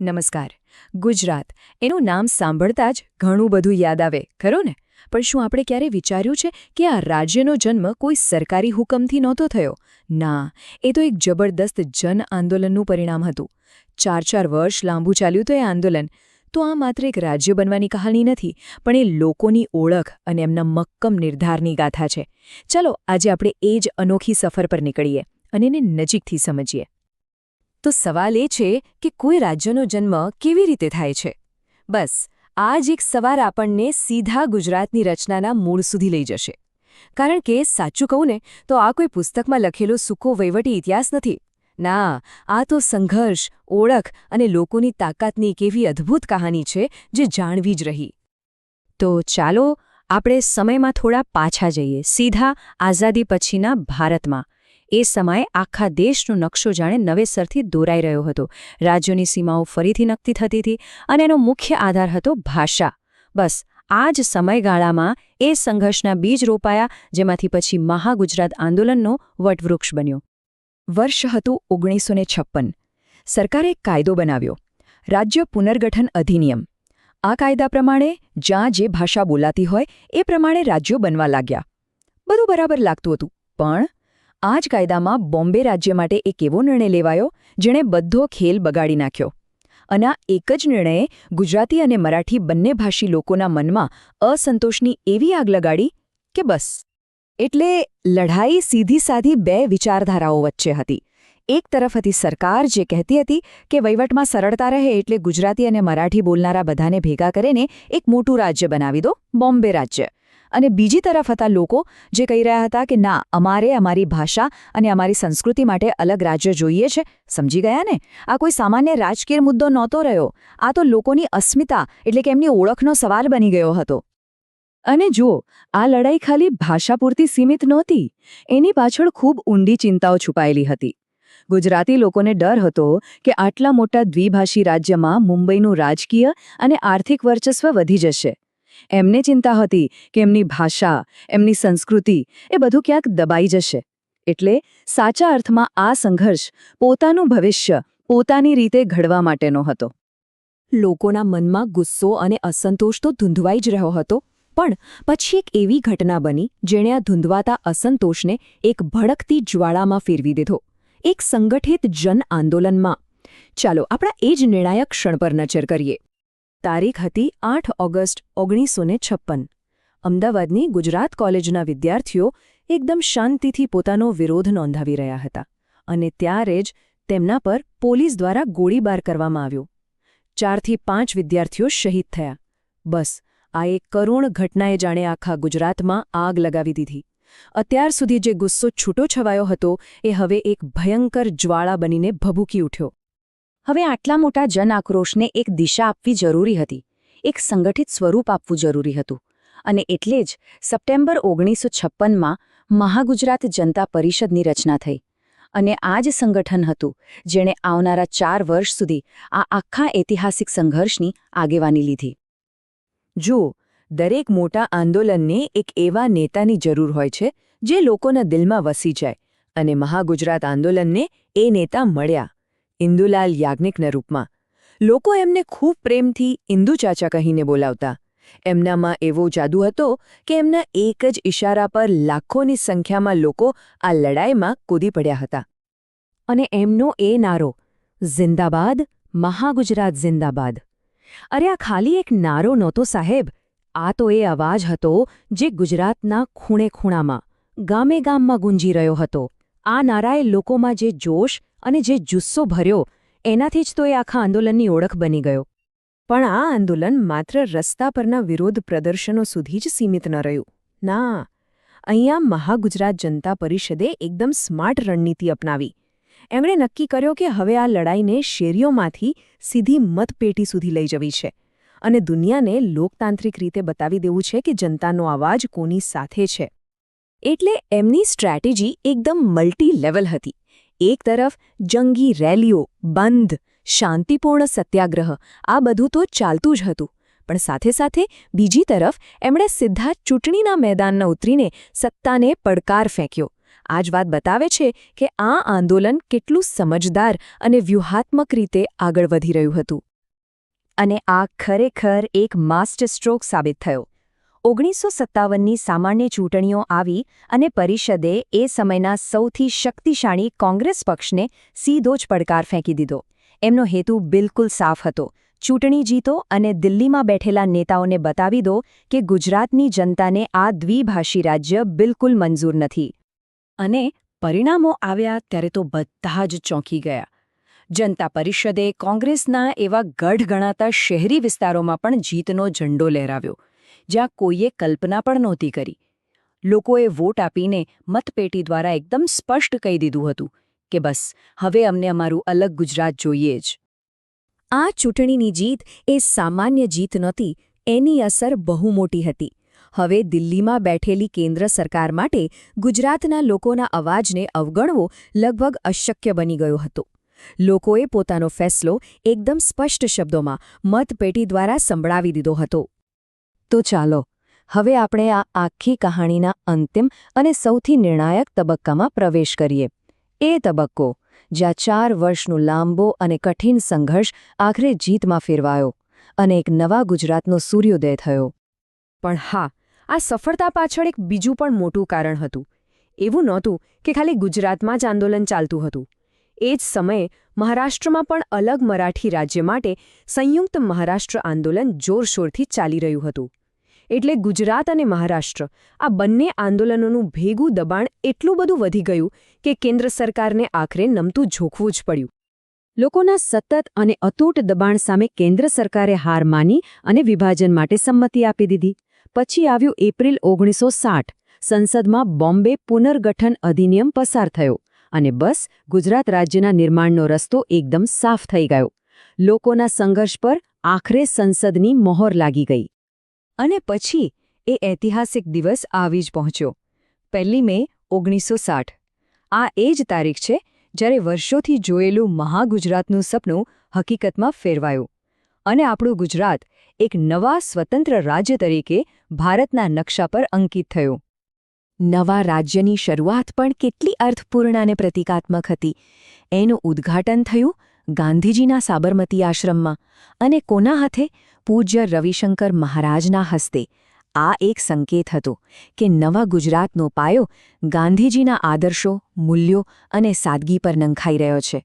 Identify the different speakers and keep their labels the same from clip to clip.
Speaker 1: નમસ્કાર. ગુજરાત, એનું નામ સાંભળતા જ ઘણું બધું યાદ આવે, ખરું ને? પણ શું આપણે ક્યારે વિચાર્યું છે કે આ રાજ્યનો જન્મ કોઈ સરકારી હુકમથી નહોતો થયો? ના, એ તો એક જબરદસ્ત જન આંદોલનનું પરિણામ હતું. ચાર ચાર વર્ષ લાંબુ ચાલ્યું તો એ આંદોલન. તો આ માત્ર એક રાજ્ય બનવાની કહાણી નથી, પણ એ લોકોની ઓળખ અને એમના મક્કમ નિર્ધારની ગાથા છે. ચાલો, આજે આપણે એ જ અનોખી સફર પર નીકળીએ અને એને નજીકથી સમજીએ. તો સવાલ એ છે કે કોઈ રાજ્યનો જન્મ કેવી રીતે થાય છે? બસ આ જ એક સવાર આપણને સીધા ગુજરાતની રચનાના મૂળ સુધી લઈ જશે. કારણ કે સાચું કહું ને, તો આ કોઈ પુસ્તકમાં લખેલો સૂકો વહીવટી ઇતિહાસ નથી. ના, આ તો સંઘર્ષ, ઓળખ અને લોકોની તાકાતની એક એવી અદ્ભુત કહાની છે જે જાણવી જ રહી. તો ચાલો, આપણે સમયમાં થોડા પાછા જઈએ, સીધા આઝાદી પછીના ભારતમાં. એ સમયે આખા દેશનો નકશો જાણે નવેસરથી દોરાઈ રહ્યો હતો. રાજ્યોની સીમાઓ ફરીથી નક્કી થતી હતી અને એનો મુખ્ય આધાર હતો ભાષા. બસ, આ જ સમયગાળામાં એ સંઘર્ષના બીજ રોપાયા, જેમાંથી પછી મહાગુજરાત આંદોલનનો વટવૃક્ષ બન્યો. વર્ષ હતું ઓગણીસો સરકારે કાયદો બનાવ્યો. રાજ્ય પુનર્ગઠન અધિનિયમ. આ કાયદા પ્રમાણે જ્યાં જે ભાષા બોલાતી હોય, એ પ્રમાણે રાજ્યો બનવા લાગ્યા. બધું બરાબર લાગતું હતું. પણ આ જ કાયદામાં બોમ્બે રાજ્ય માટે એક એવો નિર્ણય લેવાયો જેણે બધો ખેલ બગાડી નાખ્યો. અને એક જ નિર્ણયે ગુજરાતી અને મરાઠી બંને ભાષી લોકોના મનમાં અસંતોષની એવી આગ લગાડી કે બસ. એટલે લડાઈ સીધી સાધી બે વિચારધારાઓ વચ્ચે હતી. એક તરફ હતી સરકાર જે કહેતી હતી કે વહીવટમાં સરળતા રહે એટલે ગુજરાતી અને મરાઠી બોલનારા બધાને ભેગા કરીને એક મોટું રાજ્ય બનાવી દો, બોમ્બે રાજ્ય. અને બીજી તરફ હતા લોકો જે કહી રહ્યા હતા કે, ના, અમારે અમારી ભાષા અને અમારી સંસ્કૃતિ માટે અલગ રાજ્ય જોઈએ છે. સમજી ગયા ને? આ કોઈ સામાન્ય રાજકીય મુદ્દો નહોતો રહ્યો. આ તો લોકોની અસ્મિતા એટલે કે એમની ઓળખનો સવાલ બની ગયો હતો. અને જુઓ, આ લડાઈ ખાલી ભાષા પૂરતી સીમિત નહોતી. એની પાછળ ખૂબ ઊંડી ચિંતાઓ છુપાયેલી હતી. ગુજરાતી લોકોને ડર હતો કે આટલા મોટા દ્વિભાષી રાજ્યમાં મુંબઈનું રાજકીય અને આર્થિક વર્ચસ્વ વધી જશે. એમને ચિંતા હતી કે એમની ભાષા, એમની સંસ્કૃતિ એ બધું ક્યાંક દબાઈ જશે. એટલે સાચા અર્થમાં આ સંઘર્ષ પોતાનું ભવિષ્ય, પોતાની રીતે ઘડવા માટેનો હતો. લોકોના મનમાં ગુસ્સો અને અસંતોષ તો ધૂંધવાઈ જ રહ્યો હતો, પણ પછી એક એવી ઘટના બની જેણે આ ધૂંધવાતા અસંતોષને એક ભડકતી જ્વાળામાં ફેરવી દીધો. એક સંગઠિત જન આંદોલનમાં. ચાલો આપણા એ જ નિર્ણાયક ક્ષણ પર નજર કરીએ. તારીખ હતી આઠ ઓગસ્ટ ઓગણીસો છપ્પન. અમદાવાદની ગુજરાત કોલેજના વિદ્યાર્થીઓ એકદમ શાંતિથી પોતાનો વિરોધ નોંધાવી રહ્યા હતા અને ત્યારે જ તેમના પર પોલીસ દ્વારા ગોળીબાર કરવામાં આવ્યો. ચારથી પાંચ વિદ્યાર્થીઓ શહીદ થયા. બસ, આ એક કરુણ ઘટનાએ જાણે આખા ગુજરાતમાં આગ લગાવી દીધી. અત્યાર સુધી જે ગુસ્સો છૂટો છવાયો હતો એ હવે એક ભયંકર જ્વાળા બનીને ભભૂકી ઉઠ્યો. હવે આટલા મોટા જન આક્રોશને એક દિશા આપવી જરૂરી હતી. એક સંગઠિત સ્વરૂપ આપવું જરૂરી હતું. અને એટલે જ સપ્ટેમ્બર ઓગણીસો છપ્પનમાં મહાગુજરાત જનતા પરિષદની રચના થઈ. અને આ જ સંગઠન હતું જેણે આવનારા ચાર વર્ષ સુધી આ આખા ઐતિહાસિક સંઘર્ષની આગેવાની લીધી. જુઓ, દરેક મોટા આંદોલનને એક એવા નેતાની જરૂર હોય છે જે લોકોના દિલમાં વસી જાય અને મહાગુજરાત આંદોલનને એ નેતા મળ્યા. ઇન્દુલાલ યાજ્ઞિકના રૂપમાં. લોકો એમને ખૂબ પ્રેમથી ઇન્દુ ચાચા કહીને બોલાવતા. એમનામાં એવો જાદુ હતો કે એમના એક જ ઇશારા પર લાખોની સંખ્યામાં લોકો આ લડાઈમાં કૂદી પડ્યા હતા. અને એમનો એ નારો જિંદાબાદ મહાગુજરાત જિંદાબાદ અરે આ ખાલી એક નારો નહોતો સાહેબ. આ તો એ અવાજ હતો જે ગુજરાતના ખૂણે ખૂણામાં ગામે ગામમાં ગુંજી રહ્યો હતો. આ નારાએ લોકોમાં જે જોશ અને જે જુસ્સો ભર્યો, એનાથી જ તો એ આખા આંદોલનની ઓળખ બની ગયો. પણ આ આંદોલન માત્ર રસ્તા પરના વિરોધ પ્રદર્શનો સુધી જ સીમિત ન રહ્યું. ના, અહીંયા મહાગુજરાત જનતા પરિષદે એકદમ સ્માર્ટ રણનીતિ અપનાવી. એમણે નક્કી કર્યો કે હવે આ લડાઈને શેરીઓમાંથી સીધી મતપેટી સુધી લઈ જવી છે. અને દુનિયાને લોકતાંત્રિક રીતે બતાવી દેવું છે કે જનતાનો અવાજ કોની સાથે છે. એટલે એમની સ્ટ્રેટેજી એકદમ મલ્ટી લેવલ હતી. એક તરફ જંગી રેલીઓ, બંધ, શાંતિપૂર્ણ સત્યાગ્રહ, આ બધું તો ચાલતું જ હતું. પણ સાથે સાથે બીજી તરફ એમણે સીધા ચૂંટણીના મેદાનમાં ઉતરીને સત્તાને પડકાર ફેંક્યો. આ જ વાત બતાવે છે કે આ આંદોલન કેટલું સમજદાર અને વ્યૂહાત્મક રીતે આગળ વધી રહ્યું હતું. અને આ ખરેખર એક માસ્ટર સ્ટ્રોક સાબિત થયો. ઓગણીસો સત્તાવનની સામાન્ય ચૂંટણીઓ આવી અને પરિષદે એ સમયના સૌથી શક્તિશાળી કોંગ્રેસ પક્ષને સીધો જ પડકાર ફેંકી દીધો. એમનો હેતુ બિલકુલ સાફ હતો. ચૂંટણી જીતો અને દિલ્હીમાં બેઠેલા નેતાઓને બતાવી દો કે ગુજરાતની જનતાને આ દ્વિભાષી રાજ્ય બિલકુલ મંજૂર નથી. અને પરિણામો આવ્યા ત્યારે તો બધા જ ચોંકી ગયા. જનતા પરિષદે કોંગ્રેસના એવા ગઢ ગણાતા શહેરી વિસ્તારોમાં પણ જીતનો ઝંડો લહેરાવ્યો. જ્યાં કોઈએ કલ્પના પણ નહોતી કરી. લોકોએ વોટ આપીને મતપેટી દ્વારા એકદમ સ્પષ્ટ કહી દીધું હતું કે બસ, હવે અમને અમારું અલગ ગુજરાત જોઈએ જ. આ ચૂંટણીની જીત એ સામાન્ય જીત નહોતી, એની અસર બહુ મોટી હતી. હવે દિલ્હીમાં બેઠેલી કેન્દ્ર સરકાર માટે ગુજરાતના લોકોના અવાજને અવગણવો લગભગ અશક્ય બની ગયો હતો. લોકોએ પોતાનો ફેસલો એકદમ સ્પષ્ટ શબ્દોમાં મતપેટી દ્વારા સંભળાવી દીધો હતો. તો ચાલો, હવે આપણે આ આખી કહાણીના અંતિમ અને સૌથી નિર્ણાયક તબક્કામાં પ્રવેશ કરીએ. એ તબક્કો, જ્યાં ચાર વર્ષનો લાંબો અને કઠિન સંઘર્ષ આખરે જીતમાં ફેરવાયો અને એક નવા ગુજરાતનો સૂર્યોદય થયો. પણ હા, આ સફળતા પાછળ એક બીજું પણ મોટું કારણ હતું. એવું નહોતું કે ખાલી ગુજરાતમાં જ આંદોલન ચાલતું હતું. એ જ સમયે મહારાષ્ટ્રમાં પણ અલગ મરાઠી રાજ્ય માટે સંયુક્ત મહારાષ્ટ્ર આંદોલન જોરશોરથી ચાલી રહ્યું હતું. એટલે ગુજરાત અને મહારાષ્ટ્ર. આ બંને આંદોલનોનું ભેગું દબાણ એટલું બધું વધી ગયું કે કેન્દ્ર સરકારને આખરે નમતું જોખવું જ પડ્યું. લોકોના સતત અને અતૂટ દબાણ સામે કેન્દ્ર સરકારે હાર માની અને વિભાજન માટે સંમતિ આપી દીધી. પછી આવ્યું એપ્રિલ ઓગણીસો સંસદમાં બોમ્બે પુનર્ગઠન અધિનિયમ પસાર થયો અને બસ ગુજરાત રાજ્યના નિર્માણનો રસ્તો એકદમ સાફ થઈ ગયો. લોકોના સંઘર્ષ પર આખરે સંસદની મહોર લાગી ગઈ. અને પછી એ ઐતિહાસિક દિવસ આવી જ પહોંચ્યો. પહેલી મે ઓગણીસો આ એ જ તારીખ છે જ્યારે વર્ષોથી જોયેલું મહાગુજરાતનું સપનું હકીકતમાં ફેરવાયું. અને આપણું ગુજરાત એક નવા સ્વતંત્ર રાજ્ય તરીકે ભારતના નકશા પર અંકિત થયું. નવા રાજ્યની શરૂઆત પણ કેટલી અર્થપૂર્ણ અને પ્રતિકાત્મક હતી. એનું ઉદ્ઘાટન થયું ગાંધીજીના સાબરમતી આશ્રમમાં અને કોના હાથે પૂજ્ય રવિશંકર મહારાજના હસ્તે આ એક સંકેત હતો કે નવા ગુજરાતનો પાયો ગાંધીજીના આદર્શો, મૂલ્યો અને સાદગી પર નંખાઈ રહ્યો છે.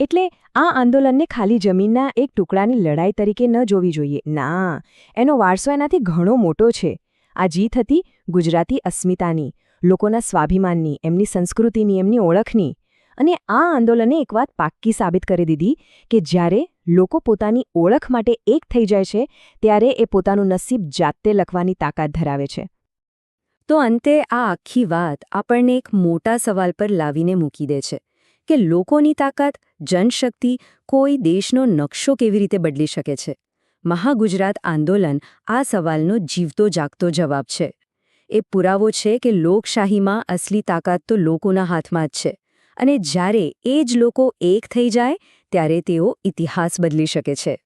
Speaker 1: એટલે આ આંદોલનને ખાલી જમીનના એક ટુકડાની લડાઈ તરીકે ન જોવી જોઈએ. ના, એનો વારસો એનાથી ઘણો મોટો છે. આ જીત હતી ગુજરાતી અસ્મિતાની, લોકોના સ્વાભિમાનની, એમની સંસ્કૃતિની, એમની ઓળખની. અને આ આંદોલને એક વાત પાક્કી સાબિત કરી દીધી કે જ્યારે લોકો પોતાની ઓળખ માટે એક થઈ જાય છે, ત્યારે એ પોતાનું નસીબ જાતે લખવાની તાકાત ધરાવે છે. તો અંતે આ આખી વાત આપણને એક મોટા સવાલ પર લાવીને મૂકી દે છે કે લોકોની તાકાત, જનશક્તિ કોઈ દેશનો નકશો કેવી રીતે બદલી શકે છે? મહાગુજરાત આંદોલન આ સવાલનો જીવતો જાગતો જવાબ છે. એ પુરાવો છે કે લોકશાહીમાં અસલી તાકાત તો લોકોના હાથમાં જ છે. અને જ્યારે એ જ લોકો એક થઈ જાય ત્યારે તેઓ ઇતિહાસ બદલી શકે છે.